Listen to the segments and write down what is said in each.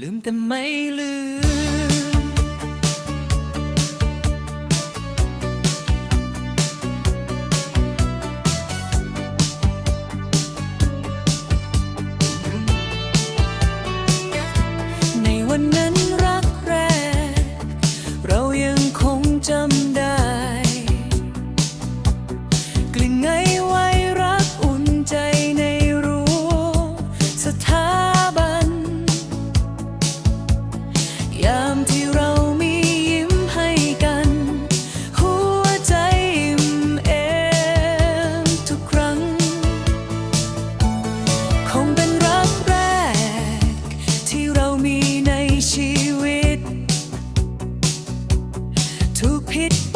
ลืมแต่ไม่ลืม pit.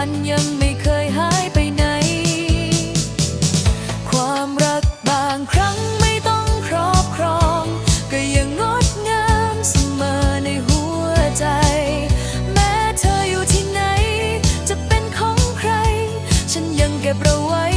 ันยังไม่เคยหายไปไหน ความรักบางครั้งไม่ต้องครอบครอง ก็ยังงดงามเสมอในหัวใจ แม้เธออยู่ที่ไหน จะเป็นของใคร ฉันยังเก็บเอาไว้